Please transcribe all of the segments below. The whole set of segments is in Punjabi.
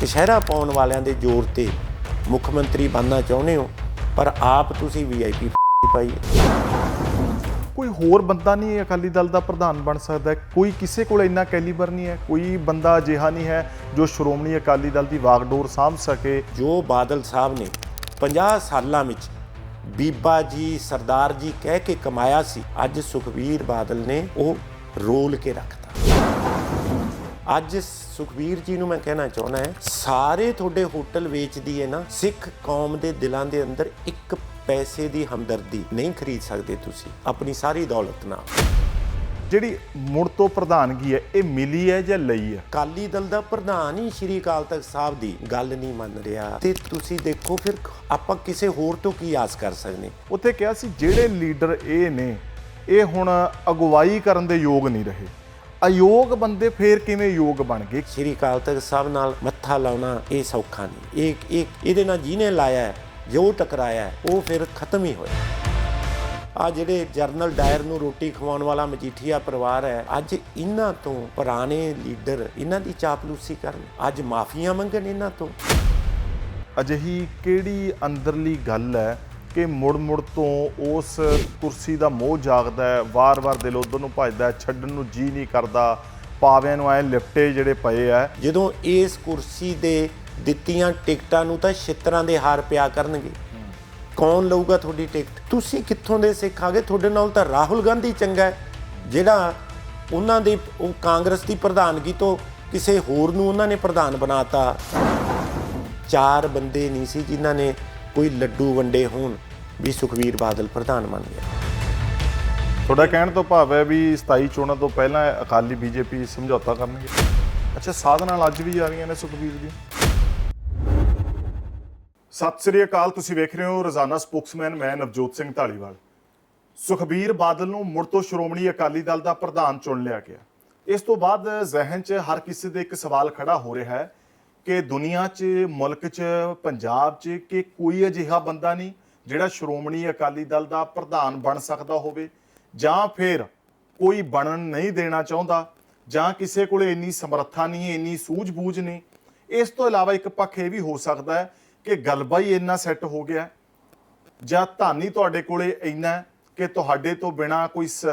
ਕਸ਼ਹਿਰਾ ਪਾਉਣ ਵਾਲਿਆਂ ਦੇ ਜ਼ੋਰ ਤੇ ਮੁੱਖ ਮੰਤਰੀ ਬਣਨਾ ਚਾਹੁੰਦੇ ਹੋ ਪਰ ਆਪ ਤੁਸੀਂ ਵੀਆਈਪੀ ਪਾਈ। ਕੋਈ ਹੋਰ ਬੰਦਾ ਨਹੀਂ ਅਕਾਲੀ ਦਲ ਦਾ ਪ੍ਰਧਾਨ ਬਣ ਸਕਦਾ। ਕੋਈ ਕਿਸੇ ਕੋਲ ਇੰਨਾ ਕੈਲੀਬਰ ਨਹੀਂ ਹੈ ਕੋਈ ਬੰਦਾ ਅਜਿਹਾ ਨਹੀਂ ਹੈ ਜੋ ਸ਼੍ਰੋਮਣੀ ਅਕਾਲੀ ਦਲ ਦੀ ਵਾਗਡੋਰ ਸਾਂਭ ਸਕੇ ਜੋ ਬਾਦਲ ਸਾਹਿਬ ਨੇ 50 ਸਾਲਾਂ ਵਿੱਚ ਬੀਬਾ ਜੀ ਸਰਦਾਰ ਜੀ ਕਹਿ ਕੇ ਕਮਾਇਆ ਸੀ ਅੱਜ ਸੁਖਬੀਰ ਬਾਦਲ ਨੇ ਉਹ ਰੋਲ ਕੇ ਰੱਖਤਾ ਅੱਜ ਸੁਖਬੀਰ ਜੀ ਨੂੰ ਮੈਂ ਕਹਿਣਾ ਚਾਹੁੰਦਾ ਹੈ ਸਾਰੇ ਤੁਹਾਡੇ ਹੋਟਲ ਵੇਚਦੀ ਹੈ ਨਾ ਸਿੱਖ ਕੌਮ ਦੇ ਦਿਲਾਂ ਦੇ ਅੰਦਰ ਇੱਕ ਪੈਸੇ ਦੀ ਹਮਦਰਦੀ ਨਹੀਂ ਖਰੀਦ ਸਕਦੇ ਤੁਸੀਂ ਆਪਣੀ ਸਾਰੀ ਦੌਲਤ ਨਾਲ। ਜਿਹੜੀ ਮੁੜ ਤੋਂ ਪ੍ਰਧਾਨਗੀ ਹੈ ਇਹ ਮਿਲੀ ਹੈ ਜਾਂ ਲਈ ਹੈ? ਅਕਾਲੀ ਦਲ ਦਾ ਪ੍ਰਧਾਨ ਹੀ ਸ਼੍ਰੀ ਅਕਾਲ ਤਖਤ ਸਾਹਿਬ ਦੀ ਗੱਲ ਨਹੀਂ ਮੰਨ ਰਿਹਾ। ਤੇ ਤੁਸੀਂ ਦੇਖੋ ਫਿਰ ਆਪਾਂ ਕਿਸੇ ਹੋਰ ਤੋਂ ਕੀ ਆਸ ਕਰ ਸਕਦੇ? ਉੱਥੇ ਕਿਹਾ ਸੀ ਜਿਹੜੇ ਲੀਡਰ ਇਹ ਨੇ ਇਹ ਹੁਣ ਅਗਵਾਈ ਕਰਨ ਦੇ ਯੋਗ ਨਹੀਂ ਰਹੇ। ਅਯੋਗ ਬੰਦੇ ਫੇਰ ਕਿਵੇਂ ਯੋਗ ਬਣ ਗਏ? ਸ਼੍ਰੀ ਅਕਾਲ ਤਖਤ ਸਾਹਿਬ ਨਾਲ ਮੱਥਾ ਲਾਉਣਾ ਇਹ ਸੌਖਾ ਨਹੀਂ। ਇਹ ਇਹ ਇਹਦੇ ਨਾਲ ਜਿਹਨੇ ਲਾਇਆ ਜੋ ਟਕਰਾਇਆ ਉਹ ਫਿਰ ਖਤਮ ਹੀ ਹੋਇਆ। ਆ ਜਿਹੜੇ ਜਰਨਲ ਡਾਇਰ ਨੂੰ ਰੋਟੀ ਖਵਾਉਣ ਵਾਲਾ ਮਜੀਠੀਆ ਪਰਿਵਾਰ ਹੈ ਅੱਜ ਇਹਨਾਂ ਤੋਂ ਪੁਰਾਣੇ ਲੀਡਰ ਇਹਨਾਂ ਦੀ ਚਾਪਲੂਸੀ ਕਰਨ। ਅੱਜ ਮਾਫੀਆਂ ਮੰਗਣ ਇਹਨਾਂ ਤੋਂ। ਅਜਿਹੀ ਕਿਹੜੀ ਅੰਦਰਲੀ ਗੱਲ ਹੈ ਕਿ ਮੁੜ-ਮੁੜ ਤੋਂ ਉਸ ਕੁਰਸੀ ਦਾ ਮੋਹ ਜਾਗਦਾ ਹੈ, ਵਾਰ-ਵਾਰ ਦਿਲ ਉਧਰ ਨੂੰ ਭੱਜਦਾ ਛੱਡਣ ਨੂੰ ਜੀ ਨਹੀਂ ਕਰਦਾ, ਪਾਵਿਆਂ ਨੂੰ ਐ ਲਿਪਟੇ ਜਿਹੜੇ ਪਏ ਆ। ਜਦੋਂ ਇਸ ਕੁਰਸੀ ਦੇ ਦਿੱਤੀਆਂ ਟਿਕਟਾਂ ਨੂੰ ਤਾਂ ਛਿੱਤਰਾਂ ਦੇ ਹਾਰ ਪਿਆ ਕਰਨਗੇ। ਕੌਣ ਲਊਗਾ ਤੁਹਾਡੀ ਟਿਕਟ? ਤੁਸੀਂ ਕਿੱਥੋਂ ਦੇ ਸਿੱਖਾਂਗੇ? ਤੁਹਾਡੇ ਨਾਲ ਤਾਂ ਰਾਹੁਲ ਗਾਂਧੀ ਚੰਗਾ ਹੈ, ਜਿਹੜਾ ਉਹਨਾਂ ਦੇ, ਉਹ ਕਾਂਗਰਸ ਦੀ ਪ੍ਰਧਾਨਗੀ ਤੋਂ ਕਿਸੇ ਹੋਰ ਨੂੰ ਉਹਨਾਂ ਨੇ ਪ੍ਰਧਾਨ ਬਣਾਤਾ। ਚਾਰ ਬੰਦੇ ਨਹੀਂ ਸੀ ਜਿਨ੍ਹਾਂ ਨੇ ਕੋਈ ਲੱਡੂ ਵੰਡੇ ਹੋਣ ਵੀ ਸੁਖਵੀਰ ਬਾਦਲ ਪ੍ਰਧਾਨ ਬਣ ਗਿਆ। ਤੁਹਾਡਾ ਕਹਿਣ ਤੋਂ ਭਾਵ ਹੈ ਵੀ 27 ਚੋਣਾਂ ਤੋਂ ਪਹਿਲਾਂ ਅਕਾਲੀ ਬੀਜੇਪੀ ਸਮਝੌਤਾ ਕਰਨਗੇ। ਅੱਛਾ ਸਾਧ ਨਾਲ ਅੱਜ ਵੀ ਆ ਰਹੀਆਂ ਨੇ ਸੁਖਬੀਰ ਜੀ? ਸਤਿ ਸ੍ਰੀ ਅਕਾਲ, ਤੁਸੀਂ ਵੇਖ ਰਹੇ ਹੋ ਰੋਜ਼ਾਨਾ ਸਪੋਕਸਮੈਨ, ਮੈਂ ਨਵਜੋਤ ਸਿੰਘ ਢਾਲੀਵਾਲ। ਸੁਖਬੀਰ ਬਾਦਲ ਨੂੰ ਮੁੜ ਤੋਂ ਸ਼੍ਰੋਮਣੀ ਅਕਾਲੀ ਦਲ ਦਾ ਪ੍ਰਧਾਨ ਚੁਣ ਲਿਆ ਗਿਆ। ਇਸ ਤੋਂ ਬਾਅਦ ਜ਼ਿਹਨ 'ਚ ਹਰ ਕਿਸੇ ਦੇ ਇੱਕ ਸਵਾਲ ਖੜਾ ਹੋ ਰਿਹਾ ਹੈ ਕਿ ਦੁਨੀਆ 'ਚ, ਮੁਲਕ 'ਚ, ਪੰਜਾਬ 'ਚ ਕਿ ਕੋਈ ਅਜਿਹਾ ਬੰਦਾ ਨਹੀਂ ਜਿਹੜਾ ਸ਼੍ਰੋਮਣੀ ਅਕਾਲੀ ਦਲ ਦਾ ਪ੍ਰਧਾਨ ਬਣ ਸਕਦਾ ਹੋਵੇ ਜਾਂ ਫਿਰ ਕੋਈ ਬਣਨ ਨਹੀਂ ਦੇਣਾ ਚਾਹੁੰਦਾ ਜਾਂ ਕਿਸੇ ਕੋਲੇ ਇੰਨੀ ਸਮਰੱਥਾ ਨਹੀਂ, ਇੰਨੀ ਸੂਝ-ਬੂਝ ਨਹੀਂ। ਇਸ ਤੋਂ ਇਲਾਵਾ ਇੱਕ ਪੱਖ ਇਹ ਵੀ ਹੋ ਸਕਦਾ ਹੈ ਕਿ ਗਲਬਾ ਹੀ ਇੰਨਾ ਸੈੱਟ ਹੋ ਗਿਆ ਜਾਂ ਧਾਨੀ ਤੁਹਾਡੇ ਕੋਲੇ ਇੰਨਾ ਕਿ ਤੁਹਾਡੇ ਤੋਂ ਬਿਨਾ ਕੋਈ ਸ-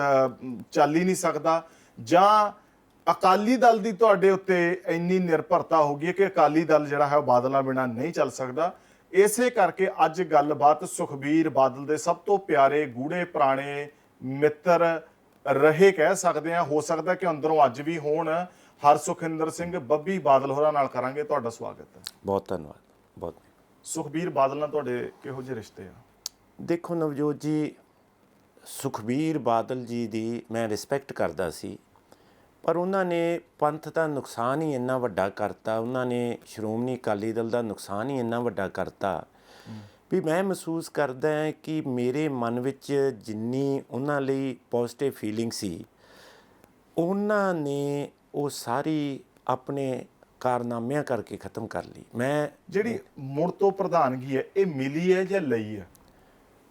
ਚੱਲ ਹੀ ਨਹੀਂ ਸਕਦਾ ਜਾਂ ਅਕਾਲੀ ਦਲ ਦੀ ਤੁਹਾਡੇ ਉੱਤੇ ਇੰਨੀ ਨਿਰਭਰਤਾ ਹੋ ਗਈ ਹੈ ਕਿ ਅਕਾਲੀ ਦਲ ਜਿਹੜਾ ਹੈ ਉਹ ਬਾਦਲਾਂ ਬਿਨਾ ਨਹੀਂ ਚੱਲ ਸਕਦਾ। ਇਸੇ ਕਰਕੇ ਅੱਜ ਗੱਲਬਾਤ ਸੁਖਬੀਰ ਬਾਦਲ ਦੇ ਸਭ ਤੋਂ ਪਿਆਰੇ ਗੂੜੇ ਪੁਰਾਣੇ ਮਿੱਤਰ ਰਹੇ ਕਹਿ ਸਕਦੇ ਆ ਹੋ ਸਕਦਾ ਕਿ ਅੰਦਰੋਂ ਅੱਜ ਵੀ ਹੋਣ। ਹਰਸੁਖਿੰਦਰ ਸਿੰਘ ਬੱਬੀ ਬਾਦਲ ਹੋਰਾਂ ਨਾਲ ਕਰਾਂਗੇ ਤੁਹਾਡਾ ਸਵਾਗਤ। ਹੈ ਬਹੁਤ ਧੰਨਵਾਦ। ਬਹੁਤ ਸੁਖਬੀਰ ਬਾਦਲ ਨਾਲ ਤੁਹਾਡੇ ਕਿਹੋ ਜਿਹੇ ਰਿਸ਼ਤੇ ਆ? ਦੇਖੋ ਨਵਜੋਤ ਜੀ ਸੁਖਬੀਰ ਬਾਦਲ ਜੀ ਦੀ ਮੈਂ ਰਿਸਪੈਕਟ ਕਰਦਾ ਸੀ। ਪਰ ਉਹਨਾਂ ਨੇ ਪੰਥ ਦਾ ਨੁਕਸਾਨ ਹੀ ਇੰਨਾ ਵੱਡਾ ਕਰਤਾ, ਉਹਨਾਂ ਨੇ ਸ਼੍ਰੋਮਣੀ ਅਕਾਲੀ ਦਲ ਦਾ ਨੁਕਸਾਨ ਹੀ ਇੰਨਾ ਵੱਡਾ ਕਰਤਾ। ਵੀ ਮੈਂ ਮਹਿਸੂਸ ਕਰਦਾ ਹਾਂ ਕਿ ਮੇਰੇ ਮਨ ਵਿੱਚ ਜਿੰਨੀ ਉਹਨਾਂ ਲਈ ਪੋਜ਼ਿਟਿਵ ਫੀਲਿੰਗ ਸੀ, ਉਹਨਾਂ ਨੇ ਉਹ ਸਾਰੀ ਆਪਣੇ ਕਾਰਨਾਮਿਆਂ ਕਰਕੇ ਖਤਮ ਕਰ ਲਈ। ਮੈਂ ਜਿਹੜੀ ਮੁੜ ਤੋਂ ਪ੍ਰਧਾਨਗੀ ਹੈ, ਇਹ ਮਿਲੀ ਹੈ ਜਾਂ ਲਈ ਹੈ?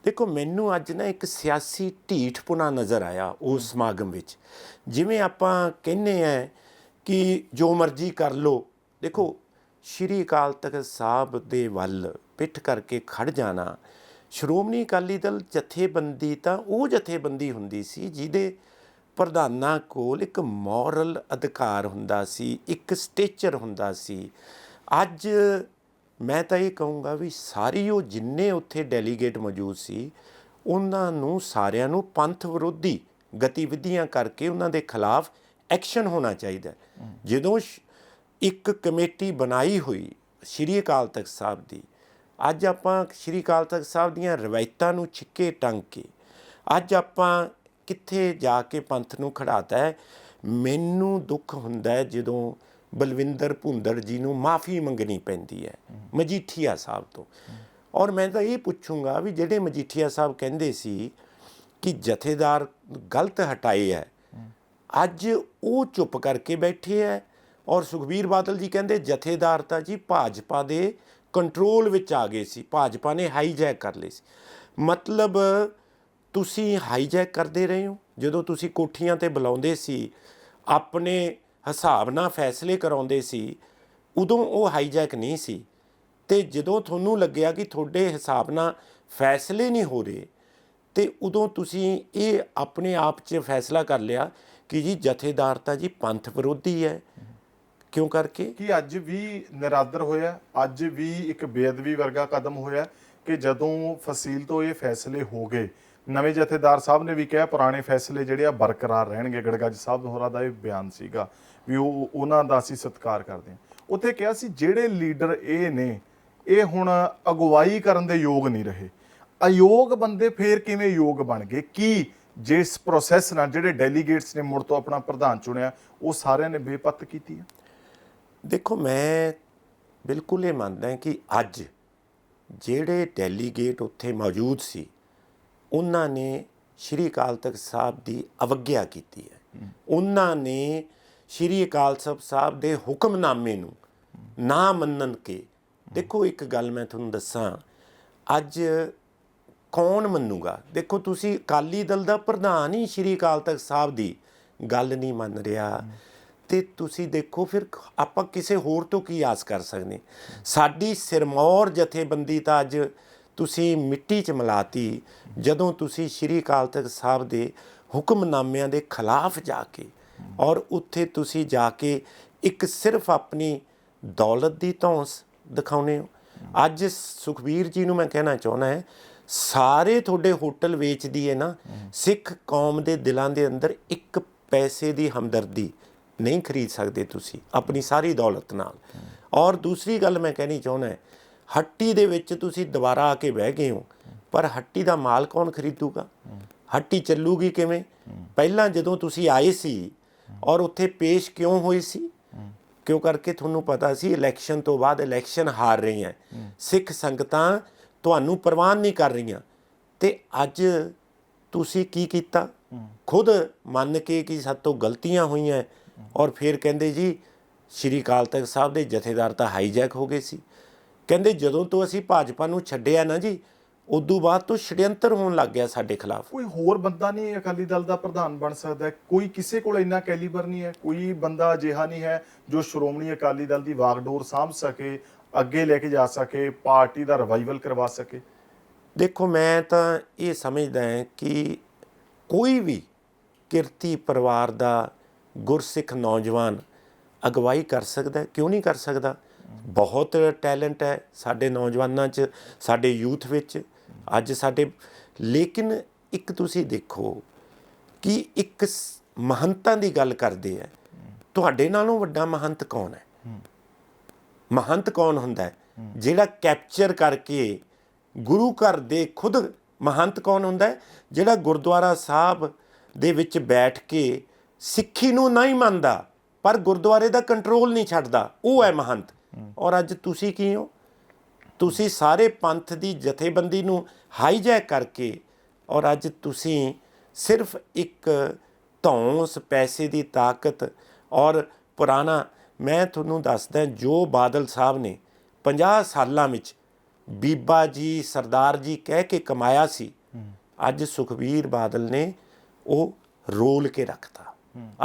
ਦੇਖੋ ਮੈਨੂੰ ਅੱਜ ਨਾ ਇੱਕ ਸਿਆਸੀ ਢੀਠਪੁਣਾ ਨਜ਼ਰ ਆਇਆ ਉਸ ਸਮਾਗਮ ਵਿੱਚ। ਜਿਵੇਂ ਆਪਾਂ ਕਹਿੰਨੇ ਆ ਕਿ ਜੋ ਮਰਜ਼ੀ ਕਰ ਲੋ ਦੇਖੋ ਸ਼੍ਰੀ ਅਕਾਲ ਤਖਤ ਸਾਹਿਬ ਦੇ ਵੱਲ ਪਿੱਠ ਕਰਕੇ ਖੜ ਜਾਣਾ ਸ਼੍ਰੋਮਣੀ ਅਕਾਲੀ ਦਲ ਜਥੇਬੰਦੀ ਤਾਂ ਉਹ ਜਥੇਬੰਦੀ ਹੁੰਦੀ ਸੀ ਜਿਹਦੇ ਪ੍ਰਧਾਨਾਂ ਕੋਲ ਇੱਕ ਮੋਰਲ ਅਧਿਕਾਰ ਹੁੰਦਾ ਸੀ ਇੱਕ ਸਟੇਚਰ ਹੁੰਦਾ ਸੀ। ਅੱਜ ਮੈਂ ਤਾਂ ਇਹ ਕਹੂੰਗਾ ਵੀ ਸਾਰੀ ਉਹ ਜਿੰਨੇ ਉੱਥੇ ਡੈਲੀਗੇਟ ਮੌਜੂਦ ਸੀ, ਉਹਨਾਂ ਨੂੰ ਸਾਰਿਆਂ ਨੂੰ ਪੰਥ ਵਿਰੋਧੀ ਗਤੀਵਿਧੀਆਂ ਕਰਕੇ ਉਹਨਾਂ ਦੇ ਖਿਲਾਫ ਐਕਸ਼ਨ ਹੋਣਾ ਚਾਹੀਦਾ ਜਦੋਂ ਸ਼- ਇੱਕ ਕਮੇਟੀ ਬਣਾਈ ਹੋਈ ਸ਼੍ਰੀ ਅਕਾਲ ਤਖਤ ਸਾਹਿਬ ਦੀ, ਅੱਜ ਆਪਾਂ ਸ਼੍ਰੀ ਅਕਾਲ ਤਖਤ ਸਾਹਿਬ ਦੀਆਂ ਰਵਾਇਤਾਂ ਨੂੰ ਛਿੱਕੇ ਟੰਗ ਕੇ, ਅੱਜ ਆਪਾਂ ਕਿੱਥੇ ਜਾ ਕੇ ਪੰਥ ਨੂੰ ਖੜਾਤਾ ਹੈ, ਮੈਨੂੰ ਦੁੱਖ ਹੁੰਦਾ ਹੈ ਜਦੋਂ ਬਲਵਿੰਦਰ ਭੁੰਦੜ ਜੀ ਨੂੰ ਮਾਫੀ ਮੰਗਣੀ ਪੈਂਦੀ ਹੈ, ਮਜੀਠੀਆ ਸਾਹਿਬ ਤੋਂ। ਔਰ ਮੈਂ ਤਾਂ ਇਹ ਪੁੱਛੂੰਗਾ ਵੀ ਜਿਹੜੇ ਮਜੀਠੀਆ ਸਾਹਿਬ ਕਹਿੰਦੇ ਸੀ ਕਿ ਜਥੇਦਾਰ ਗਲਤ ਹਟਾਏ ਹੈ, ਅੱਜ ਉਹ ਚੁੱਪ ਕਰਕੇ ਬੈਠੇ ਹੈ ਔਰ ਸੁਖਬੀਰ ਬਾਦਲ ਜੀ ਕਹਿੰਦੇ ਜਥੇਦਾਰ ਤਾਂ ਜੀ ਭਾਜਪਾ ਦੇ ਕੰਟਰੋਲ ਵਿੱਚ ਆ ਗਏ ਸੀ, ਭਾਜਪਾ ਨੇ ਹਾਈਜੈਕ ਕਰ ਲਏ ਸੀ। ਮਤਲਬ ਤੁਸੀਂ ਹਾਈਜੈਕ ਕਰਦੇ ਰਹੇ ਹੋ? ਜਦੋਂ ਤੁਸੀਂ ਕੋਠੀਆਂ ਤੇ ਬੁਲਾਉਂਦੇ ਸੀ, ਆਪਣੇ ਹਿਸਾਬ ਨਾਲ ਫੈਸਲੇ ਕਰਾਉਂਦੇ ਸੀ, ਉਦੋਂ ਉਹ ਹਾਈਜੈਕ ਨਹੀਂ ਸੀ। ਤੇ ਜਦੋਂ ਤੁਹਾਨੂੰ ਲੱਗਿਆ ਕਿ ਤੁਹਾਡੇ ਹਿਸਾਬ ਨਾਲ ਫੈਸਲੇ ਨਹੀਂ ਹੋ ਰਹੇ, ਤੇ ਉਦੋਂ ਤੁਸੀਂ ਇਹ ਆਪਣੇ ਆਪ 'ਚ ਫੈਸਲਾ ਕਰ ਲਿਆ ਕਿ ਜੀ ਜਥੇਦਾਰ ਤਾਂ ਜੀ ਪੰਥ ਵਿਰੋਧੀ ਹੈ। ਕਿਉਂ ਕਰਕੇ? ਕਿ ਅੱਜ ਵੀ ਨਿਰਾਦਰ ਹੋਇਆ, ਅੱਜ ਵੀ ਇੱਕ ਬੇਅਦਬੀ ਵਰਗਾ ਕਦਮ ਹੋਇਆ ਕਿ ਜਦੋਂ ਫਸੀਲ ਤੋਂ ਇਹ ਫੈਸਲੇ ਹੋ ਗਏ ਨਵੇਂ ਜਥੇਦਾਰ ਸਾਹਿਬ ਨੇ ਵੀ ਕਿਹਾ, ਪੁਰਾਣੇ ਫੈਸਲੇ ਜਿਹੜੇ ਆ ਬਰਕਰਾਰ ਰਹਿਣਗੇ। ਗੜਗੱਜ ਸਾਹਿਬ ਹੋਰਾਂ ਦਾ ਇਹ ਬਿਆਨ ਸੀਗਾ ਵੀ ਉਹ ਉਹਨਾਂ ਦਾ ਅਸੀਂ ਸਤਿਕਾਰ ਕਰਦੇ ਹਾਂ। ਉੱਥੇ ਕਿਹਾ ਸੀ, ਜਿਹੜੇ ਲੀਡਰ ਇਹ ਨੇ, ਇਹ ਹੁਣ ਅਗਵਾਈ ਕਰਨ ਦੇ ਯੋਗ ਨਹੀਂ ਰਹੇ। ਅਯੋਗ ਬੰਦੇ ਫੇਰ ਕਿਵੇਂ ਯੋਗ ਬਣ ਗਏ? ਕੀ ਜਿਸ ਪ੍ਰੋਸੈਸ ਨਾਲ ਜਿਹੜੇ ਡੈਲੀਗੇਟਸ ਨੇ ਮੁੜ ਤੋਂ ਆਪਣਾ ਪ੍ਰਧਾਨ ਚੁਣਿਆ, ਉਹ ਸਾਰਿਆਂ ਨੇ ਬੇਪੱਤ ਕੀਤੀ ਹੈ ਦੇਖੋ, ਮੈਂ ਬਿਲਕੁਲ ਇਹ ਮੰਨਦਾ ਕਿ ਅੱਜ ਜਿਹੜੇ ਡੈਲੀਗੇਟ ਉੱਥੇ ਮੌਜੂਦ ਸੀ ਉਹਨਾਂ ਨੇ ਸ਼੍ਰੀ ਅਕਾਲ ਤਖਤ ਸਾਹਿਬ ਦੀ ਅਵਗਿਆ ਕੀਤੀ ਹੈ। ਉਹਨਾਂ ਨੇ ਸ਼੍ਰੀ ਅਕਾਲ ਤਖਤ ਸਾਹਿਬ ਦੇ ਹੁਕਮਨਾਮੇ ਨੂੰ ਨਾ ਮੰਨਣ ਕੇ ਦੇਖੋ ਇੱਕ ਗੱਲ ਮੈਂ ਤੁਹਾਨੂੰ ਦੱਸਾਂ, ਅੱਜ ਕੌਣ ਮੰਨੂਗਾ? ਦੇਖੋ ਤੁਸੀਂ ਅਕਾਲੀ ਦਲ ਦਾ ਪ੍ਰਧਾਨ ਹੀ ਸ਼੍ਰੀ ਅਕਾਲ ਤਖਤ ਸਾਹਿਬ ਦੀ ਗੱਲ ਨਹੀਂ ਮੰਨ ਰਿਹਾ। ਤੇ ਤੁਸੀਂ ਦੇਖੋ ਫਿਰ ਆਪਾਂ ਕਿਸੇ ਹੋਰ ਤੋਂ ਕੀ ਆਸ ਕਰ ਸਕਦੇ? ਸਾਡੀ ਸਿਰਮੌਰ ਜਥੇਬੰਦੀ ਤਾਂ ਅੱਜ ਤੁਸੀਂ ਮਿੱਟੀ 'ਚ ਮਿਲਾਤੀ, ਜਦੋਂ ਤੁਸੀਂ ਸ਼੍ਰੀ ਅਕਾਲ ਤਖਤ ਸਾਹਿਬ ਦੇ ਹੁਕਮਨਾਮਿਆਂ ਦੇ ਖਿਲਾਫ ਜਾ ਕੇ ਔਰ ਉੱਥੇ ਤੁਸੀਂ ਜਾ ਕੇ ਇੱਕ ਸਿਰਫ ਆਪਣੀ ਦੌਲਤ ਦੀ ਧੌਂਸ ਦਿਖਾਉਨੇ ਹੋ। ਅੱਜ ਸੁਖਬੀਰ ਜੀ ਨੂੰ ਮੈਂ ਕਹਿਣਾ ਚਾਹੁੰਦਾ ਹੈ, ਸਾਰੇ ਤੁਹਾਡੇ ਹੋਟਲ ਵੇਚਦੀ ਹੈ ਨਾ, ਸਿੱਖ ਕੌਮ ਦੇ ਦਿਲਾਂ ਦੇ ਅੰਦਰ ਇੱਕ ਪੈਸੇ ਦੀ ਹਮਦਰਦੀ ਨਹੀਂ ਖਰੀਦ ਸਕਦੇ ਤੁਸੀਂ, ਆਪਣੀ ਸਾਰੀ ਦੌਲਤ ਨਾਲ। ਔਰ ਦੂਸਰੀ ਗੱਲ ਮੈਂ ਕਹਿਣੀ ਚਾਹੁੰਦਾ ਹੱਟੀ ਦੇ ਵਿੱਚ ਤੁਸੀਂ ਦੁਬਾਰਾ ਆ ਕੇ ਬਹਿ ਗਏ ਹੋ, ਪਰ ਹੱਟੀ ਦਾ ਮਾਲ ਕੌਣ ਖਰੀਦੂਗਾ? ਹੱਟੀ ਚੱਲੂਗੀ ਕਿਵੇਂ? ਪਹਿਲਾਂ ਜਦੋਂ ਤੁਸੀਂ ਆਏ ਸੀ ਔਰ ਉੱਥੇ ਪੇਸ਼ ਕਿਉਂ ਹੋਏ ਸੀ? ਕਿਉਂ ਕਰਕੇ ਤੁਹਾਨੂੰ ਪਤਾ ਸੀ ਇਲੈਕਸ਼ਨ ਤੋਂ ਬਾਅਦ ਇਲੈਕਸ਼ਨ ਹਾਰ ਰਹੀਆਂ? ਸਿੱਖ ਸੰਗਤਾਂ ਤੁਹਾਨੂੰ ਪ੍ਰਵਾਨ ਨਹੀਂ ਕਰ ਰਹੀਆਂ। ਤੇ ਅੱਜ ਤੁਸੀਂ ਕੀ ਕੀਤਾ? ਖੁਦ ਮੰਨ ਕੇ ਕਿ ਸਾਡੇ ਤੋਂ ਗਲਤੀਆਂ ਹੋਈਆਂ ਔਰ ਫਿਰ ਕਹਿੰਦੇ ਜੀ, ਸ਼੍ਰੀ ਅਕਾਲ ਤਖਤ ਸਾਹਿਬ ਦੇ ਜਥੇਦਾਰ ਤਾਂ ਹਾਈਜੈਕ ਹੋ ਗਏ ਸੀ। ਕਹਿੰਦੇ ਜਦੋਂ ਤੋਂ ਅਸੀਂ ਭਾਜਪਾ ਨੂੰ ਛੱਡਿਆ ਨਾ ਜੀ ਉਦੋਂ ਬਾਅਦ ਤੋਂ ਛੜਯੰਤਰ ਹੋਣ ਲੱਗ ਗਿਆ ਸਾਡੇ ਖਿਲਾਫ। ਕੋਈ ਹੋਰ ਬੰਦਾ ਨਹੀਂ ਅਕਾਲੀ ਦਲ ਦਾ ਪ੍ਰਧਾਨ ਬਣ ਸਕਦਾ ਹੈ। ਕੋਈ ਕਿਸੇ ਕੋਲ ਇੰਨਾ ਕੈਲੀਬਰ ਨਹੀਂ ਹੈ। ਕੋਈ ਬੰਦਾ ਅਜਿਹਾ ਨਹੀਂ ਹੈ ਜੋ ਸ਼੍ਰੋਮਣੀ ਅਕਾਲੀ ਦਲ ਦੀ ਵਾਗਡੋਰ ਸਾਂਭ ਸਕੇ ਅੱਗੇ ਲੈ ਕੇ ਜਾ ਸਕੇ ਪਾਰਟੀ ਦਾ ਰਿਵਾਈਵਲ ਕਰਵਾ ਸਕੇ। ਦੇਖੋ ਮੈਂ ਤਾਂ ਇਹ ਸਮਝਦਾ ਹਾਂ ਕਿ ਕੋਈ ਵੀ ਕਿਰਤੀ ਪਰਿਵਾਰ ਦਾ ਗੁਰਸਿੱਖ ਨੌਜਵਾਨ ਅਗਵਾਈ ਕਰ ਸਕਦਾ ਹੈ, ਕਿਉਂ ਨਹੀਂ ਕਰ ਸਕਦਾ? ਬਹੁਤ ਟੈਲੈਂਟ ਹੈ ਸਾਡੇ ਨੌਜਵਾਨਾਂ 'ਚ, ਸਾਡੇ ਯੂਥ ਵਿੱਚ। ਅੱਜ ਸਾਡੇ, ਲੇਕਿਨ ਇੱਕ ਤੁਸੀਂ ਦੇਖੋ ਕਿ ਇੱਕ ਮਹੰਤਾਂ ਦੀ ਗੱਲ ਕਰਦੇ ਆ। ਤੁਹਾਡੇ ਨਾਲੋਂ ਵੱਡਾ ਮਹੰਤ ਕੌਣ ਹੈ? ਮਹੰਤ ਕੌਣ ਹੁੰਦਾ ਹੈ? ਜਿਹੜਾ ਕੈਪਚਰ ਕਰਕੇ ਗੁਰੂ ਘਰ ਦੇ ਖੁਦ ਮਹੰਤ ਕੌਣ ਹੁੰਦਾ ਹੈ? ਜਿਹੜਾ ਗੁਰਦੁਆਰਾ ਸਾਹਿਬ ਦੇ ਵਿੱਚ ਬੈਠ ਕੇ ਸਿੱਖੀ ਨੂੰ ਨਹੀਂ ਮੰਨਦਾ, ਪਰ ਗੁਰਦੁਆਰੇ ਦਾ ਕੰਟਰੋਲ ਨਹੀਂ ਛੱਡਦਾ, ਉਹ ਹੈ ਮਹੰਤ। ਔਰ ਅੱਜ ਤੁਸੀਂ ਕੀ ਹੋ? ਤੁਸੀਂ ਸਾਰੇ ਪੰਥ ਦੀ ਜਥੇਬੰਦੀ ਨੂੰ ਹਾਈਜੈਕ ਕਰਕੇ ਔਰ ਅੱਜ ਤੁਸੀਂ ਸਿਰਫ ਇੱਕ ਧੌਂਸ ਪੈਸੇ ਦੀ ਤਾਕਤ ਔਰ ਪੁਰਾਣਾ ਮੈਂ ਤੁਹਾਨੂੰ ਦੱਸਦਾ ਜੋ ਬਾਦਲ ਸਾਹਿਬ ਨੇ 50 ਸਾਲਾਂ ਵਿੱਚ ਬੀਬਾ ਜੀ ਸਰਦਾਰ ਜੀ ਕਹਿ ਕੇ ਕਮਾਇਆ ਸੀ ਅੱਜ ਸੁਖਬੀਰ ਬਾਦਲ ਨੇ ਉਹ ਰੋਲ ਕੇ ਰੱਖਤਾ।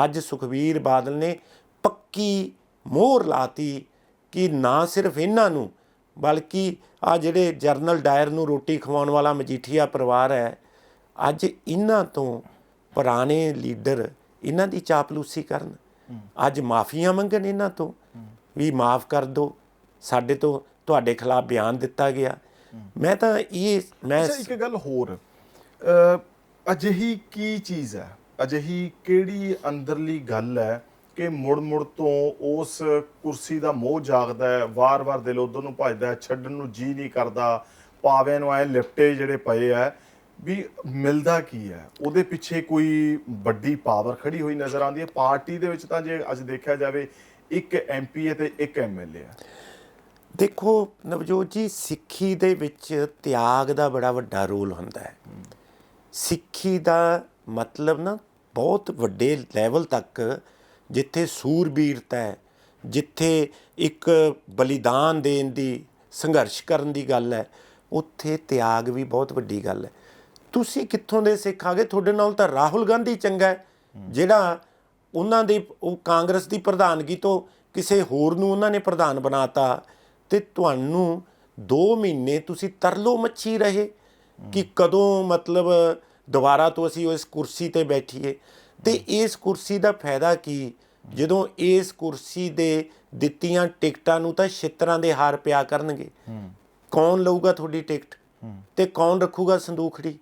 ਅੱਜ ਸੁਖਬੀਰ ਬਾਦਲ ਨੇ ਪੱਕੀ ਮੋਹਰ ਲਾਤੀ ਕਿ ਨਾ ਸਿਰਫ ਇਹਨਾਂ ਨੂੰ, ਬਲਕਿ ਆ ਜਿਹੜੇ ਜਰਨਲ ਡਾਇਰ ਨੂੰ ਰੋਟੀ ਖਵਾਉਣ ਵਾਲਾ ਮਜੀਠੀਆ ਪਰਿਵਾਰ ਹੈ, ਅੱਜ ਇਹਨਾਂ ਤੋਂ ਪੁਰਾਣੇ ਲੀਡਰ ਇਹਨਾਂ ਦੀ ਚਾਪਲੂਸੀ ਕਰਨ। ਅੱਜ ਮਾਫੀਆਂ ਮੰਗਣ ਇਹਨਾਂ ਤੋਂ, ਵੀ ਮਾਫ ਕਰ ਦਿਓ ਸਾਡੇ ਤੋਂ ਤੁਹਾਡੇ ਖਿਲਾਫ ਬਿਆਨ ਦਿੱਤਾ ਗਿਆ। ਮੈਂ ਤਾਂ ਇਹ, ਮੈਂ ਇੱਕ ਗੱਲ ਹੋਰ ਅਜਿਹੀ ਕੀ ਚੀਜ਼ ਹੈ? ਅਜਿਹੀ ਕਿਹੜੀ ਅੰਦਰਲੀ ਗੱਲ ਹੈ ਕਿ ਮੁੜ ਮੁੜ ਤੋਂ ਉਸ ਕੁਰਸੀ ਦਾ ਮੋਹ ਜਾਗਦਾ ਹੈ ਵਾਰ-ਵਾਰ ਦਿਲ ਉਧਰ ਨੂੰ ਭਜਦਾ ਹੈ ਛੱਡਣ ਨੂੰ ਜੀ ਨਹੀਂ ਕਰਦਾ ਪਾਵਿਆਂ ਨੂੰ ਐ ਲਿਪਟੇ ਜਿਹੜੇ ਪਏ ਆ ਵੀ ਮਿਲਦਾ ਕੀ ਹੈ? ਉਹਦੇ ਪਿੱਛੇ ਕੋਈ ਵੱਡੀ ਪਾਵਰ ਖੜੀ ਹੋਈ ਨਜ਼ਰ ਆਉਂਦੀ ਹੈ। ਪਾਰਟੀ ਦੇ ਵਿੱਚ ਤਾਂ ਜੇ ਅੱਜ ਦੇਖਿਆ ਜਾਵੇ ਇੱਕ ਐਮਪੀ ਹੈ ਤੇ ਇੱਕ ਐਮਐਲਏ ਹੈ। ਦੇਖੋ ਨਵਜੋਤ ਜੀ ਸਿੱਖੀ ਦੇ ਵਿੱਚ ਤਿਆਗ ਦਾ ਬੜਾ ਵੱਡਾ ਰੋਲ ਹੁੰਦਾ ਹੈ। ਸਿੱਖੀ ਦਾ ਮਤਲਬ ਨਾ ਬਹੁਤ ਵੱਡੇ ਲੈਵਲ ਤੱਕ ਜਿੱਥੇ ਸੂਰਬੀਰਤਾ ਹੈ ਜਿੱਥੇ ਇੱਕ ਬਲੀਦਾਨ ਦੇਣ ਦੀ, ਸੰਘਰਸ਼ ਕਰਨ ਦੀ ਗੱਲ ਹੈ, ਉੱਥੇ ਤਿਆਗ ਵੀ ਬਹੁਤ ਵੱਡੀ ਗੱਲ ਹੈ। ਤੁਸੀਂ ਕਿੱਥੋਂ ਦੇ ਸਿੱਖ ਆਗੇ? ਤੁਹਾਡੇ ਨਾਲ ਤਾਂ ਰਾਹੁਲ ਗਾਂਧੀ ਚੰਗਾ ਹੈ, ਜਿਹੜਾ ਉਹਨਾਂ ਦੀ, ਉਹ ਕਾਂਗਰਸ ਦੀ ਪ੍ਰਧਾਨਗੀ ਤੋਂ ਕਿਸੇ ਹੋਰ ਨੂੰ ਉਹਨਾਂ ਨੇ ਪ੍ਰਧਾਨ ਬਣਾਤਾ ਤੇ ਤੁਹਾਨੂੰ 2 ਮਹੀਨੇ ਤੁਸੀਂ ਤਰਲੋ ਮੱਛੀ ਰਹੇ ਕਿ ਕਦੋਂ ਮਤਲਬ ਦੁਬਾਰਾ ਤੋਂ ਅਸੀਂ ਉਸ ਕੁਰਸੀ ਤੇ ਬੈਠੀਏ? ਤੇ ਇਸ ਕੁਰਸੀ ਦਾ ਫਾਇਦਾ ਕੀ? ਜਦੋਂ ਇਸ ਕੁਰਸੀ ਦੇ ਦਿੱਤੀਆਂ ਟਿਕਟਾਂ ਨੂੰ ਤਾਂ ਛਿੱਤਰਾਂ ਦੇ ਹਾਰ ਪਿਆ ਕਰਨਗੇ। ਕੌਣ ਲਊਗਾ ਤੁਹਾਡੀ ਟਿਕਟ? ਤੇ ਕੌਣ ਰੱਖੂਗਾ ਸੰਦੂਖੜੀ?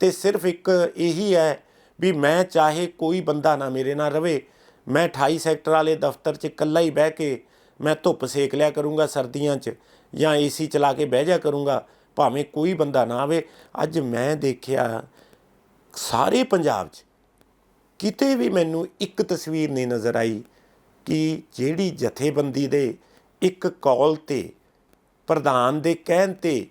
ਤੇ ਸਿਰਫ ਇੱਕ ਇਹੀ ਹੈ ਵੀ ਮੈਂ ਚਾਹੇ ਕੋਈ ਬੰਦਾ ਨਾ ਮੇਰੇ ਨਾਲ ਰਵੇ ਮੈਂ 28 ਸੈਕਟਰ ਵਾਲੇ ਦਫ਼ਤਰ 'ਚ ਇਕੱਲਾ ਹੀ ਬਹਿ ਕੇ ਮੈਂ ਧੁੱਪ ਸੇਕ ਲਿਆ ਕਰੂੰਗਾ ਸਰਦੀਆਂ 'ਚ ਜਾਂ ਏਸੀ ਚਲਾ ਕੇ ਬਹਿ ਜਾ ਕਰੂੰਗਾ ਭਾਵੇਂ ਕੋਈ ਬੰਦਾ ਨਾ ਆਵੇ। ਅੱਜ ਮੈਂ ਦੇਖਿਆ ਸਾਰੇ ਪੰਜਾਬ 'ਚ ਕਿਤੇ ਵੀ ਮੈਨੂੰ ਇੱਕ ਤਸਵੀਰ ਨਹੀਂ ਨਜ਼ਰ ਆਈ ਕਿ ਜਿਹੜੀ ਜਥੇਬੰਦੀ ਦੇ ਇੱਕ ਕਾਲ ਤੇ, ਪ੍ਰਧਾਨ ਦੇ ਕਹਿਣ ਤੇ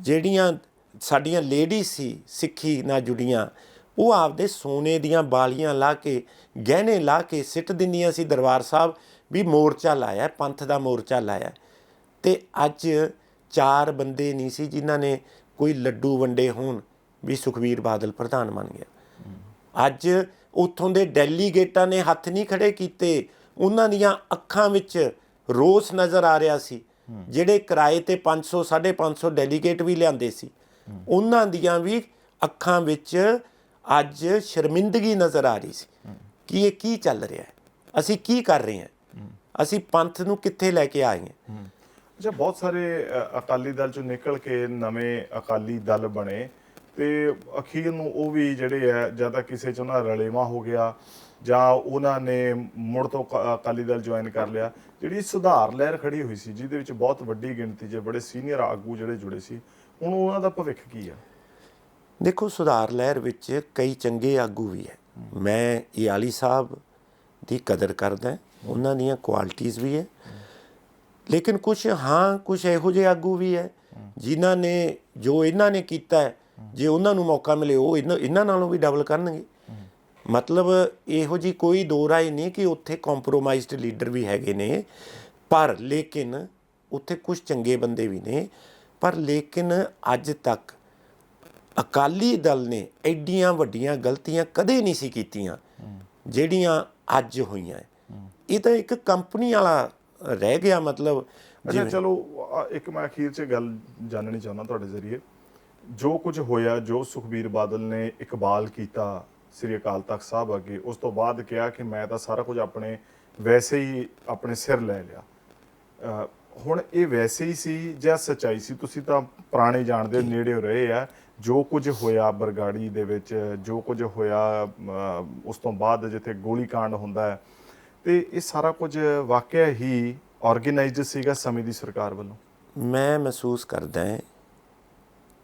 ਜਿਹੜੀਆਂ ਸਾਡੀਆਂ ਲੇਡੀ ਸੀ, ਸਿੱਖੀ ਨਾਲ ਜੁੜੀਆਂ, ਉਹ ਆਪਦੇ ਸੋਨੇ ਦੀਆਂ ਬਾਲੀਆਂ ਲਾ ਕੇ, ਗਹਿਣੇ ਲਾ ਕੇ ਸਿੱਟ ਦਿੰਦੀਆਂ ਸੀ ਦਰਬਾਰ ਸਾਹਿਬ ਵੀ ਮੋਰਚਾ ਲਾਇਆ, ਪੰਥ ਦਾ ਮੋਰਚਾ ਲਾਇਆ। ਤੇ ਅੱਜ ਚਾਰ ਬੰਦੇ ਨਹੀਂ ਸੀ ਜਿਨ੍ਹਾਂ ਨੇ ਕੋਈ ਲੱਡੂ ਵੰਡੇ ਹੋਣ ਵੀ ਸੁਖਵੀਰ ਬਾਦਲ ਪ੍ਰਧਾਨ ਬਣ ਗਿਆ। ਅੱਜ ਉੱਥੋਂ ਦੇ ਡੈਲੀਗੇਟਾਂ ਨੇ ਹੱਥ ਨਹੀਂ ਖੜੇ ਕੀਤੇ। ਉਹਨਾਂ ਦੀਆਂ ਅੱਖਾਂ ਵਿੱਚ ਰੋਸ ਨਜ਼ਰ ਆ ਰਿਹਾ ਸੀ। ਜਿਹੜੇ ਕਿਰਾਏ ਤੇ 500 550 ਡੈਲੀਗੇਟ ਵੀ ਲਿਆਂਦੇ ਸੀ। ਉਹਨਾਂ ਦੀਆਂ ਵੀ ਅੱਖਾਂ ਵਿੱਚ ਅੱਜ ਸ਼ਰਮਿੰਦਗੀ ਨਜ਼ਰ ਆ ਰਹੀ ਸੀ ਕਿ ਇਹ ਕੀ ਚੱਲ ਰਿਹਾ ਹੈ? ਅਸੀਂ ਕੀ ਕਰ ਰਹੇ ਹਾਂ? ਅਸੀਂ ਪੰਥ ਨੂੰ ਕਿੱਥੇ ਲੈ ਕੇ ਆਏ ਹਾਂ? ਅੱਛਾ, ਬਹੁਤ ਸਾਰੇ ਅਕਾਲੀ ਦਲ ਚੋਂ ਨਿਕਲ ਕੇ ਨਵੇਂ ਅਕਾਲੀ ਦਲ ਬਣੇ। ਤੇ ਅਖੀਰ ਨੂੰ ਉਹ ਵੀ ਜਿਹੜੇ ਆ, ਜਾਂ ਤਾਂ ਕਿਸੇ ਚ ਉਹਨਾਂ ਰਲੇਵਾ ਹੋ ਗਿਆ, ਜਾਂ ਉਹਨਾਂ ਨੇ ਮੁੜ ਤੋਂ ਕ- ਅਕਾਲੀ ਦਲ ਜੁਆਇਨ ਕਰ ਲਿਆ, ਜਿਹੜੀ ਸੁਧਾਰ ਲਹਿਰ ਖੜੀ ਹੋਈ ਸੀ, ਜਿਹਦੇ ਵਿੱਚ ਬਹੁਤ ਵੱਡੀ ਗਿਣਤੀ 'ਚ ਬੜੇ ਸੀਨੀਅਰ ਆਗੂ ਜਿਹੜੇ ਜੁੜੇ ਸੀ, ਹੁਣ ਉਹਨਾਂ ਦਾ ਭਵਿੱਖ ਕੀ ਆ? ਦੇਖੋ, ਸੁਧਾਰ ਲਹਿਰ ਵਿੱਚ ਕਈ ਚੰਗੇ ਆਗੂ ਵੀ ਹੈ। ਮੈਂ ਇਆਲੀ ਸਾਹਿਬ ਦੀ ਕਦਰ ਕਰਦਾ ਉਹਨਾਂ ਦੀਆਂ ਕੁਆਲਿਟੀਆਂ ਵੀ ਹੈ। ਲੇਕਿਨ ਕੁਝ ਹਾਂ ਕੁਝ ਇਹੋ ਜਿਹੇ ਆਗੂ ਵੀ ਹੈ, ਜਿਨ੍ਹਾਂ ਨੇ, ਜੋ ਇਹਨਾਂ ਨੇ ਕੀਤਾ ਹੈ ਜੇ ਉਹਨਾਂ ਨੂੰ ਮੌਕਾ ਮਿਲੇ ਉਹ ਇਹਨਾਂ ਇਹਨਾਂ ਨਾਲੋਂ ਵੀ ਡਬਲ ਕਰਨਗੇ। ਮਤਲਬ ਇਹੋ ਜੀ ਕੋਈ ਦੋ ਰਾਏ ਨਹੀਂ ਕਿ ਉੱਥੇ ਕੰਪਰੋਮਾਈਜ਼ਡ ਲੀਡਰ ਵੀ ਹੈਗੇ ਨੇ ਪਰ ਲੇਕਿਨ ਉੱਥੇ ਕੁਝ ਚੰਗੇ ਬੰਦੇ ਵੀ ਨੇ ਪਰ ਲੇਕਿਨ ਅੱਜ ਤੱਕ ਅਕਾਲੀ ਦਲ ਨੇ ਐਡੀਆਂ ਵੱਡੀਆਂ ਗਲਤੀਆਂ ਕਦੇ ਨਹੀਂ ਸੀ ਕੀਤੀਆਂ ਜਿਹੜੀਆਂ ਅੱਜ ਹੋਈਆਂ। ਇਹ ਤਾਂ ਇੱਕ ਕੰਪਨੀ ਵਾਲਾ ਰਹਿ ਗਿਆ ਮਤਲਬ ਅੱਛਾ ਚਲੋ ਇੱਕ ਮੈਂ ਅਖੀਰ 'ਚ ਗੱਲ ਜਾਣਨੀ ਚਾਹੁੰਦਾ ਤੁਹਾਡੇ ਜ਼ਰੀਏ। ਜੋ ਕੁਝ ਹੋਇਆ ਜੋ ਸੁਖਬੀਰ ਬਾਦਲ ਨੇ ਇਕਬਾਲ ਕੀਤਾ ਸ੍ਰੀ ਅਕਾਲ ਤਖਤ ਸਾਹਿਬ ਅੱਗੇ ਉਸ ਤੋਂ ਬਾਅਦ ਕਿਹਾ ਕਿ ਮੈਂ ਤਾਂ ਸਾਰਾ ਕੁਝ ਆਪਣੇ ਵੈਸੇ ਹੀ ਆਪਣੇ ਸਿਰ ਲੈ ਲਿਆ। ਹੁਣ ਇਹ ਵੈਸੇ ਹੀ ਸੀ ਜਾਂ ਸੱਚਾਈ ਸੀ? ਤੁਸੀਂ ਤਾਂ ਪੁਰਾਣੇ ਜਾਣਦੇ ਹੋ, ਨੇੜੇ ਰਹੇ ਆ। ਜੋ ਕੁਝ ਹੋਇਆ ਬਰਗਾੜੀ ਦੇ ਵਿੱਚ ਜੋ ਕੁਝ ਹੋਇਆ ਉਸ ਤੋਂ ਬਾਅਦ ਜਿੱਥੇ ਗੋਲੀकांड ਹੁੰਦਾ ਹੈ ਤੇ ਇਹ ਸਾਰਾ ਕੁਝ ਵਾਕਿਆ ਹੀ ਆਰਗੇਨਾਈਜ਼ਡ ਸੀਗਾ ਸਮੇਂ ਦੀ ਸਰਕਾਰ ਵੱਲੋਂ? ਮੈਂ ਮਹਿਸੂਸ ਕਰਦਾ ਹਾਂ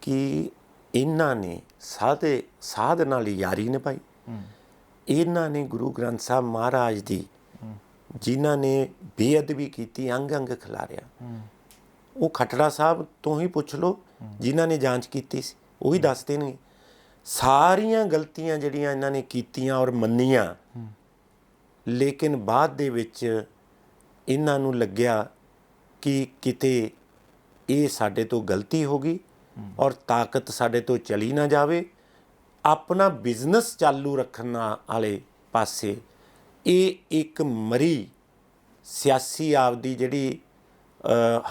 ਕਿ ਇਹਨਾਂ ਨੇ ਸਾਦੇ ਸਾਧ ਨਾਲ ਯਾਰੀ ਨਿਭਾਈ। ਇਹਨਾਂ ਨੇ ਗੁਰੂ ਗ੍ਰੰਥ ਸਾਹਿਬ ਮਹਾਰਾਜ ਦੀ ਜਿਨ੍ਹਾਂ ਨੇ ਬੇਅਦਬੀ ਕੀਤੀ ਅੰਗ ਅੰਗ ਖਿਲਾਰਿਆ ਉਹ ਖਟੜਾ ਸਾਹਿਬ ਤੋਂ ਹੀ ਪੁੱਛ ਲਓ ਜਿਨ੍ਹਾਂ ਨੇ ਜਾਂਚ ਕੀਤੀ ਸੀ ਉਹ ਹੀ ਦੱਸ ਦੇਣਗੇ। ਸਾਰੀਆਂ ਗਲਤੀਆਂ ਜਿਹੜੀਆਂ ਇਹਨਾਂ ਨੇ ਕੀਤੀਆਂ ਔਰ ਮੰਨੀਆਂ ਲੇਕਿਨ ਬਾਅਦ ਦੇ ਵਿੱਚ ਇਹਨਾਂ ਨੂੰ ਲੱਗਿਆ ਕਿ ਕਿਤੇ ਇਹ ਸਾਡੇ ਤੋਂ ਗਲਤੀ ਹੋ ਗਈ ਔਰ ਤਾਕਤ ਸਾਡੇ ਤੋਂ ਚਲੀ ਨਾ ਜਾਵੇ, ਆਪਣਾ ਬਿਜ਼ਨਸ ਚਾਲੂ ਰੱਖਣ ਵਾਲੇ ਪਾਸੇ ਇਹ ਇੱਕ ਮਰੀ ਸਿਆਸੀ ਆਪਦੀ ਜਿਹੜੀ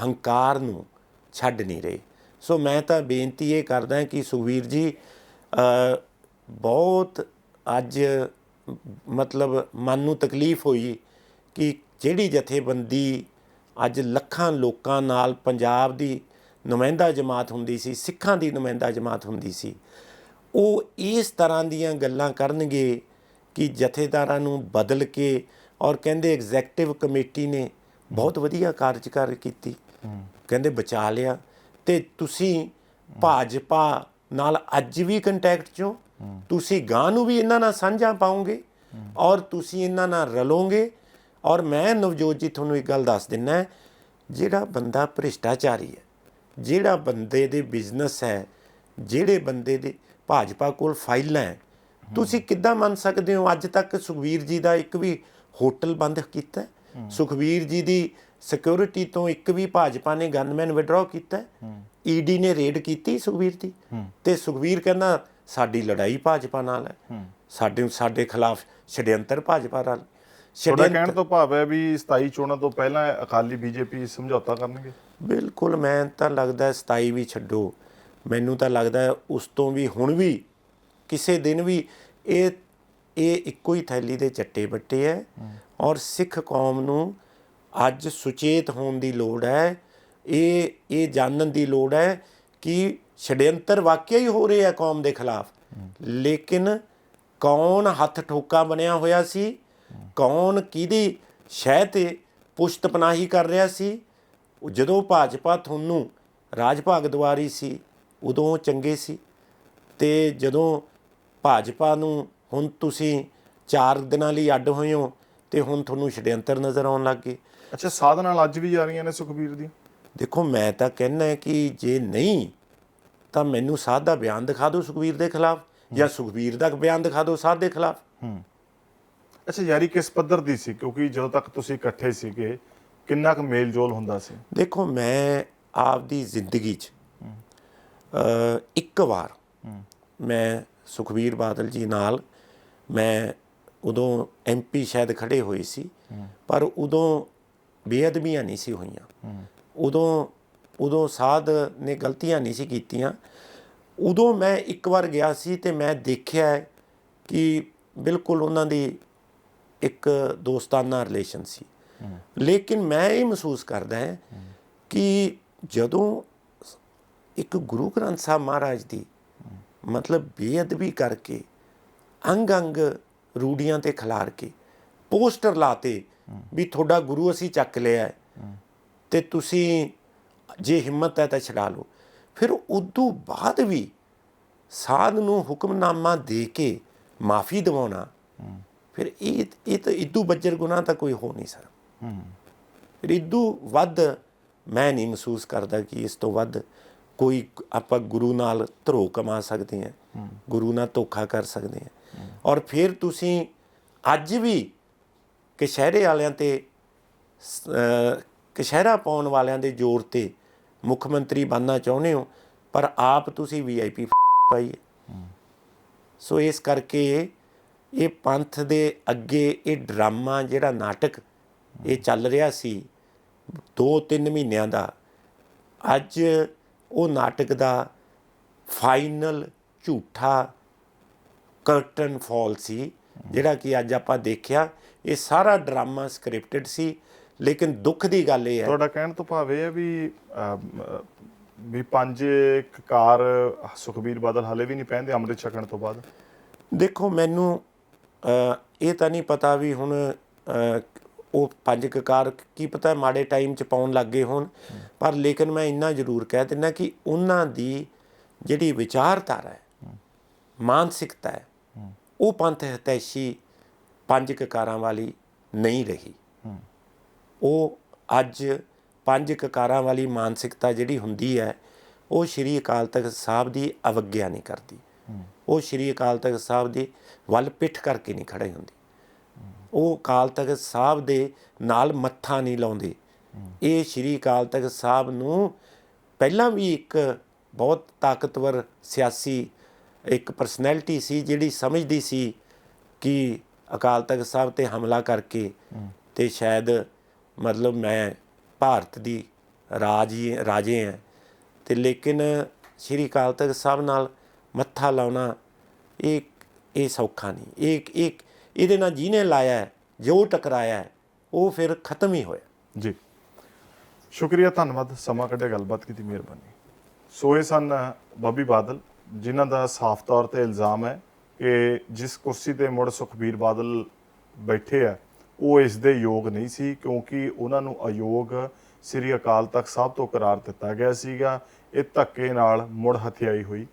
ਹੰਕਾਰ ਨੂੰ ਛੱਡ ਨਹੀਂ ਰਹੇ। ਸੋ ਮੈਂ ਤਾਂ ਬੇਨਤੀ ਇਹ ਕਰਦਾ ਕਿ ਸੁਖਵੀਰ ਜੀ ਬਹੁਤ ਅੱਜ ਮਤਲਬ ਮਨ ਨੂੰ ਤਕਲੀਫ ਹੋਈ ਕਿ ਜਿਹੜੀ ਜਥੇਬੰਦੀ ਅੱਜ ਲੱਖਾਂ ਲੋਕਾਂ ਨਾਲ ਪੰਜਾਬ ਦੀ ਨੁਮਾਇੰਦਾ ਜਮਾਤ ਹੁੰਦੀ ਸੀ, ਸਿੱਖਾਂ ਦੀ ਨੁਮਾਇੰਦਾ ਜਮਾਤ ਹੁੰਦੀ ਸੀ। ਉਹ ਇਸ ਤਰ੍ਹਾਂ ਦੀਆਂ ਗੱਲਾਂ ਕਰਨਗੇ ਕਿ ਜਥੇਦਾਰਾਂ ਨੂੰ ਬਦਲ ਕੇ ਔਰ ਕਹਿੰਦੇ ਐਗਜ਼ੈਕਟਿਵ ਕਮੇਟੀ ਨੇ ਬਹੁਤ ਵਧੀਆ ਕਾਰਜਕਾਰ ਕੀਤੀ। ਕਹਿੰਦੇ ਬਚਾ ਲਿਆ। ਤੇ ਤੁਸੀਂ ਭਾਜਪਾ ਨਾਲ ਅੱਜ ਵੀ ਕੰਟੈਕਟ ਚੋਂ ਤੁਸੀਂ ਗਾਂ ਨੂੰ ਵੀ ਇਹਨਾਂ ਨਾਲ ਸਾਂਝਾ ਪਾਉਂਗੇ ਔਰ ਤੁਸੀਂ ਇਹਨਾਂ ਨਾਲ ਰਲੋਗੇ। ਔਰ ਮੈਂ ਨਵਜੋਤ ਜੀ ਤੁਹਾਨੂੰ ਇੱਕ ਗੱਲ ਦੱਸ ਦਿੰਨਾ ਜਿਹੜਾ ਬੰਦਾ ਭ੍ਰਿਸ਼ਟਾਚਾਰੀ ਹੈ ਜਿਹੜਾ ਬੰਦੇ ਦੇ ਬਿਜ਼ਨਸ ਹੈ ਜਿਹੜੇ ਬੰਦੇ ਦੇ ਭਾਜਪਾ ਕੋਲ ਫਾਈਲਾਂ ਹੈ ਤੁਸੀਂ ਕਿੱਦਾਂ ਮੰਨ ਸਕਦੇ ਹੋ? ਅੱਜ ਤੱਕ ਸੁਖਵੀਰ ਜੀ ਦਾ ਇੱਕ ਵੀ ਹੋਟਲ ਬੰਦ ਕੀਤਾ? ਸੁਖਵੀਰ ਜੀ ਦੀ ਸਿਕਿਉਰਿਟੀ ਤੋਂ ਇੱਕ ਵੀ ਭਾਜਪਾ ਨੇ ਗਨਮੈਨ ਵਿਡਰਾਅ ਕੀਤਾ ਈਡੀ ਨੇ ਰੇਡ ਕੀਤੀ ਸੁਖਵੀਰ ਦੀ? ਤੇ ਸੁਖਵੀਰ ਕਹਿੰਦਾ ਸਾਡੀ ਲੜਾਈ ਭਾਜਪਾ ਨਾਲ ਹੈ। ਸਾਡੇ ਸਾਡੇ ਖਿਲਾਫ ਛੜਯੰਤਰ ਭਾਜਪਾ ਨਾਲ ਛੱਡਿਆ ਕਹਿਣ ਤੋਂ ਭਾਵ ਹੈ ਵੀ 27 ਚੋਣਾਂ ਤੋਂ ਪਹਿਲਾਂ ਅਕਾਲੀ ਬੀਜੇਪੀ ਸਮਝੌਤਾ ਕਰਨਗੇ? ਬਿਲਕੁਲ, ਮੈਂ ਤਾਂ ਲੱਗਦਾ ਹੈ 27 ਵੀ ਛੱਡੋ। ਮੈਨੂੰ ਤਾਂ ਲੱਗਦਾ ਉਸ ਤੋਂ ਵੀ, ਹੁਣ ਵੀ, ਕਿਸੇ ਦਿਨ ਵੀ ਇਹ ਇਹ ਇੱਕੋ ਹੀ ਥੈਲੀ ਦੇ ਚੱਟੇ ਬੱਟੇ ਹੈ। ਔਰ ਸਿੱਖ ਕੌਮ ਨੂੰ ਅੱਜ ਸੁਚੇਤ ਹੋਣ ਦੀ ਲੋੜ ਹੈ। ਇਹ ਇਹ ਜਾਣਨ ਦੀ ਲੋੜ ਹੈ ਕਿ ਛੜਯੰਤਰ ਵਾਕਿਆ ਹੀ ਹੋ ਰਿਹਾ ਹੈ ਕੌਮ ਦੇ ਖਿਲਾਫ। ਲੇਕਿਨ ਕੌਣ ਹੱਥ ਠੋਕਾ ਬਣਿਆ ਹੋਇਆ ਸੀ? ਕੌਣ ਕਿਹਦੀ ਸ਼ਹਿ ਤੇ ਪੁਸ਼ਤ ਪਨਾਹੀ ਕਰ ਰਿਹਾ ਸੀ? ਉਹ ਜਦੋਂ ਭਾਜਪਾ ਤੁਹਾਨੂੰ ਰਾਜ ਭਾਗ ਦਵਾਰੀ ਸੀ ਉਦੋਂ ਚੰਗੇ ਸੀ। ਤੇ ਜਦੋਂ ਭਾਜਪਾ ਨੂੰ ਹੁਣ ਤੁਸੀਂ 4 ਦਿਨਾਂ ਲਈ ਅੱਡ ਹੋਏ ਹੋ ਤੇ ਹੁਣ ਤੁਹਾਨੂੰ ਛੜਯੰਤਰ ਨਜ਼ਰ ਆਉਣ ਲੱਗ ਗਏ। ਅੱਛਾ ਸਾਧ ਨਾਲ ਅੱਜ ਵੀ ਜਾ ਰਹੀਆਂ ਨੇ ਸੁਖਬੀਰ ਦੀ? ਦੇਖੋ ਮੈਂ ਤਾਂ ਕਹਿੰਦਾ ਹੈ ਕਿ ਜੇ ਨਹੀਂ ਤਾਂ ਮੈਨੂੰ ਸਾਧ ਦਾ ਬਿਆਨ ਦਿਖਾ ਦਿਓ ਸੁਖਬੀਰ ਦੇ ਖਿਲਾਫ ਜਾਂ ਸੁਖਬੀਰ ਦਾ ਬਿਆਨ ਦਿਖਾ ਦਿਓ ਸਾਧ ਦੇ ਖਿਲਾਫ। ਅੱਛਾ ਯਾਰੀ ਕਿਸ ਪੱਧਰ ਦੀ ਸੀ? ਕਿਉਂਕਿ ਜਦੋਂ ਤੱਕ ਤੁਸੀਂ ਇਕੱਠੇ ਸੀਗੇ ਕਿੰਨਾ ਕੁ ਮੇਲ ਜੋਲ ਹੁੰਦਾ ਸੀ? ਦੇਖੋ ਮੈਂ ਆਪਦੀ ਜ਼ਿੰਦਗੀ 'ਚ ਇੱਕ ਵਾਰ ਮੈਂ ਸੁਖਬੀਰ ਬਾਦਲ ਜੀ ਨਾਲ ਮੈਂ ਉਦੋਂ ਐਮਪੀ ਸ਼ਾਇਦ ਖੜੇ ਹੋਏ ਸੀ ਪਰ ਉਦੋਂ ਬੇਅਦਬੀਆਂ ਨਹੀਂ ਸੀ ਹੋਈਆਂ। ਉਦੋਂ ਉਦੋਂ ਸਾਧ ਨੇ ਗਲਤੀਆਂ ਨਹੀਂ ਸੀ ਕੀਤੀਆਂ। ਉਦੋਂ ਮੈਂ ਇੱਕ ਵਾਰ ਗਿਆ ਸੀ ਤੇ ਮੈਂ ਦੇਖਿਆ ਕਿ ਬਿਲਕੁਲ ਉਹਨਾਂ ਦੀ ਇੱਕ ਦੋਸਤਾਨਾ ਰਿਲੇਸ਼ਨ ਸੀ। ਲੇਕਿਨ ਮੈਂ ਇਹ ਮਹਿਸੂਸ ਕਰਦਾ ਹਾਂ ਕਿ ਜਦੋਂ ਇੱਕ ਗੁਰੂ ਗ੍ਰੰਥ ਸਾਹਿਬ ਮਹਾਰਾਜ ਦੀ ਮਤਲਬ ਬੇਅਦਬੀ ਕਰਕੇ ਅੰਗ ਅੰਗ ਰੂੜੀਆਂ ਤੇ ਖਿਲਾਰ ਕੇ ਪੋਸਟਰ ਲਾਤੇ ਵੀ ਤੁਹਾਡਾ ਗੁਰੂ ਅਸੀਂ ਚੱਕ ਲਿਆ ਹੈ ਤੇ ਤੁਸੀਂ ਜੇ ਹਿੰਮਤ ਹੈ ਤਾਂ ਛਡਾ ਲਓ। ਫਿਰ ਉਦੋਂ ਬਾਅਦ ਵੀ ਸਾਧ ਨੂੰ ਹੁਕਮਨਾਮਾ ਦੇ ਕੇ ਮਾਫੀ ਦਿਵਾਉਣਾ, ਫਿਰ ਇਹ ਇਹ ਤਾਂ ਇਦੂ ਬੱਜਰ ਗੁਨਾਹ ਤਾਂ ਕੋਈ ਹੋ ਨਹੀਂ ਸਕਦਾ। ਇਦੂ ਵੱਧ ਮੈਂ ਨਹੀਂ ਮਹਿਸੂਸ ਕਰਦਾ ਕਿ ਇਸ ਤੋਂ ਵੱਧ ਕੋਈ ਆਪਾਂ ਗੁਰੂ ਨਾਲ ਧਰੋ ਕਮਾ ਸਕਦੇ ਹਾਂ ਗੁਰੂ ਨਾਲ ਧੋਖਾ ਕਰ ਸਕਦੇ ਹਾਂ। ਔਰ ਫਿਰ ਤੁਸੀਂ ਅੱਜ ਵੀ ਕਸ਼ਹਿਰੇ ਵਾਲਿਆਂ ਤੇ ਕਸ਼ਹਿਰਾ ਪਾਉਣ ਵਾਲਿਆਂ ਦੇ ਜ਼ੋਰ ਤੇ ਮੁੱਖ ਮੰਤਰੀ ਬਣਨਾ ਚਾਹੁੰਦੇ ਹੋ ਪਰ ਆਪ ਤੁਸੀਂ ਵੀਆਈਪੀ ਪਾਈ ਹੈ। ਸੋ ਇਸ ਕਰਕੇ ਇਹ ਪੰਥ ਦੇ ਅੱਗੇ ਇਹ ਡਰਾਮਾ ਜਿਹੜਾ ਨਾਟਕ ਇਹ ਚੱਲ ਰਿਹਾ ਸੀ 2-3 ਮਹੀਨਿਆਂ ਦਾ। ਅੱਜ ਉਹ ਨਾਟਕ ਦਾ ਫਾਈਨਲ ਝੂਠਾ ਕਰਟਨ ਫਾਲ ਸੀ ਜਿਹੜਾ ਕਿ ਅੱਜ ਆਪਾਂ ਦੇਖਿਆ ਇਹ ਸਾਰਾ ਡਰਾਮਾ ਸਕ੍ਰਿਪਟਡ ਸੀ। ਲੇਕਿਨ ਦੁੱਖ ਦੀ ਗੱਲ ਇਹ ਹੈ ਤੁਹਾਡਾ ਕਹਿਣ ਤੋਂ ਭਾਵ ਇਹ ਹੈ ਵੀ ਵੀ ਪੰਜ ਕਕਾਰ ਸੁਖਬੀਰ ਬਾਦਲ ਹਾਲੇ ਵੀ ਨਹੀਂ ਪਹਿਨਦੇ ਅੰਮ੍ਰਿਤ ਛਕਣ ਤੋਂ ਬਾਅਦ। ਦੇਖੋ ਮੈਨੂੰ ਇਹ ਤਾਂ ਨਹੀਂ ਪਤਾ ਵੀ ਹੁਣ ਉਹ ਪੰਜ ਕਕਾਰ ਕੀ ਪਤਾ ਮਾੜੇ ਟਾਈਮ ਚ ਪਾਉਣ ਲੱਗੇ ਹੋਣ। ਪਰ ਲੇਕਿਨ ਮੈਂ ਇੰਨਾ ਜ਼ਰੂਰ ਕਹਿ ਦਿੰਦਾ ਕਿ ਉਹਨਾਂ ਦੀ ਜਿਹੜੀ ਵਿਚਾਰਧਾਰਾ ਹੈ, ਮਾਨਸਿਕਤਾ ਹੈ, ਉਹ ਪੰਥ ਹਤੈਸ਼ੀ ਪੰਜ ਕਕਾਰਾਂ ਵਾਲੀ ਨਹੀਂ ਰਹੀ। ਉਹ ਅੱਜ ਪੰਜ ਕਕਾਰਾਂ ਵਾਲੀ ਮਾਨਸਿਕਤਾ ਜਿਹੜੀ ਹੁੰਦੀ ਹੈ, ਉਹ ਸ਼੍ਰੀ ਅਕਾਲ ਤਖਤ ਸਾਹਿਬ ਦੀ ਅਵਗਿਆ ਨਹੀਂ ਕਰਦੀ। ਉਹ ਸ਼੍ਰੀ ਅਕਾਲ ਤਖਤ ਸਾਹਿਬ ਦੀ ਵੱਲ ਪਿੱਠ ਕਰਕੇ ਨਹੀਂ ਖੜੇ ਹੁੰਦੀ। ਉਹ ਅਕਾਲ ਤਖਤ ਸਾਹਿਬ ਦੇ ਨਾਲ ਮੱਥਾ ਨਹੀਂ ਲਾਉਂਦੇ। ਇਹ ਸ਼੍ਰੀ ਅਕਾਲ ਤਖਤ ਸਾਹਿਬ ਨੂੰ ਪਹਿਲਾਂ ਵੀ ਇੱਕ ਬਹੁਤ ਤਾਕਤਵਰ ਸਿਆਸੀ, ਇੱਕ ਪਰਸਨੈਲਿਟੀ ਸੀ ਜਿਹੜੀ ਸਮਝਦੀ ਸੀ ਕਿ ਅਕਾਲ ਤਖਤ ਸਾਹਿਬ ਤੇ ਹਮਲਾ ਕਰਕੇ ਤੇ ਸ਼ਾਇਦ ਮਤਲਬ ਮੈਂ ਭਾਰਤ ਦੀ ਰਾਜੀ ਰਾਜੇ ਹਾਂ। ਤੇ ਲੇਕਿਨ ਸ਼੍ਰੀ ਅਕਾਲ ਤਖਤ ਸਾਹਿਬ ਨਾਲ ਮੱਥਾ ਲਾਉਣਾ ਇਹ ਇਹ ਸੌਖਾ ਨਹੀਂ। ਇਹ ਇੱਕ ਇਹਦੇ ਨਾਲ ਜਿਹਨੇ ਲਾਇਆ ਜੋ ਟਕਰਾਇਆ ਉਹ ਫਿਰ ਖਤਮ ਹੀ ਹੋਇਆ। ਜੀ। ਸ਼ੁਕਰੀਆ, ਧੰਨਵਾਦ। ਸਮਾਂ ਕੱਢਿਆ ਗੱਲਬਾਤ ਕੀਤੀ, ਮਿਹਰਬਾਨੀ। ਸੋ ਇਹ ਸਨ ਬੱਬੀ ਬਾਦਲ, ਜਿਨ੍ਹਾਂ ਦਾ ਸਾਫ਼ ਤੌਰ ਤੇ ਇਲਜ਼ਾਮ ਹੈ ਕਿ ਜਿਸ ਕੁਰਸੀ ਤੇ ਮੁੜ ਸੁਖਬੀਰ ਬਾਦਲ ਬੈਠੇ ਆ, ਉਹ ਇਸ ਦੇ ਯੋਗ ਨਹੀਂ ਸੀ, ਕਿਉਂਕਿ ਉਹਨਾਂ ਨੂੰ ਅਯੋਗ ਸ੍ਰੀ ਅਕਾਲ ਤਖਤ ਸਾਹਿਬ ਤੋਂ ਕਰਾਰ ਦਿੱਤਾ ਗਿਆ ਸੀਗਾ। ਇਹ ਧੱਕੇ ਨਾਲ ਮੁੜ ਹਥਿਆਈ ਹੋਈ।